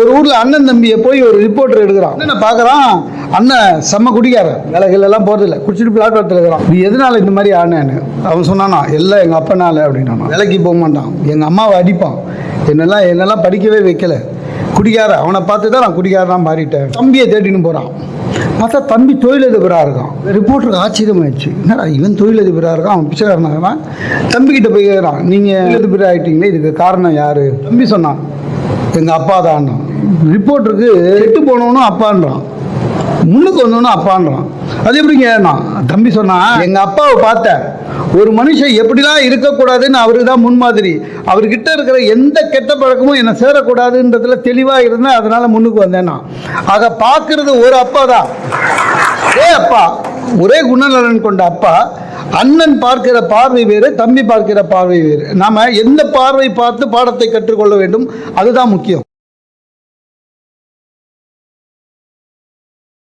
ஒரு ஊர்ல அண்ணன் தம்பியை போய் ஒரு ரிப்போர்ட்டர் எடுக்கிறான். என்ன பார்க்குறான் அண்ணன் செம்ம குடிக்காரன். வேலைகள் எல்லாம் போறதில்ல குடிச்சிட்டு பிளாட்பாரத்தில் இருக்கிறான். நீ எதனால இந்த மாதிரி ஆனேன்னு? அவன் சொன்னானா எல்லாம் எங்க அப்பனால அப்படின்னா விலைக்கு போக மாட்டான். எங்க அம்மாவை அடிப்பான். என்னெல்லாம் என்னெல்லாம் படிக்கவே வைக்கல. குடிக்கார அவனை பார்த்து தான் நான் குடிக்காரனா மாறிட்டேன். தம்பியை தேடின்னு போறான். பார்த்தா தம்பி தொழிலதிபராக இருக்கான். ரிப்போர்ட்டருக்கு ஆச்சரியமாயிடுச்சு. என்னடா இவன் தொழிலதிபராக இருக்கான்? அவன் பிச்சைக்காரனாக தம்பிக்கிட்ட போய் கேட்குறான் நீங்கள் தொழிலதிபர் ஆகிட்டீங்களே இதுக்கு காரணம் யார்? தம்பி சொன்னான். எங்கள் அப்பா தான் ரிப்போர்ட்டருக்கு கெட்டு போனவனும் அப்பான்றான். முன்னுக்கு வந்தவனும் அப்பான்றான். அது எப்படிங்க நான் தம்பி சொன்னா எங்கள் அப்பாவை பார்த்தேன். ஒரு மனுஷன் எப்படிலாம் இருக்கக்கூடாதுன்னு அவருக்கு தான் முன்மாதிரி. அவர்கிட்ட இருக்கிற எந்த கெட்ட பழக்கமும் என்னை சேரக்கூடாதுன்றதுல தெளிவாக இருந்தேன். அதனால முன்னுக்கு வந்தேன் நான். ஆக பார்க்கறது ஒரு அப்பா தான். ஒரே அப்பா ஒரே குணநலன் கொண்ட அப்பா. அண்ணன் பார்க்கிற பார்வை வேறு தம்பி பார்க்கிற பார்வை வேறு. நாம எந்த பார்வை பார்த்து பாடத்தை கற்றுக்கொள்ள வேண்டும் அதுதான் முக்கியம்.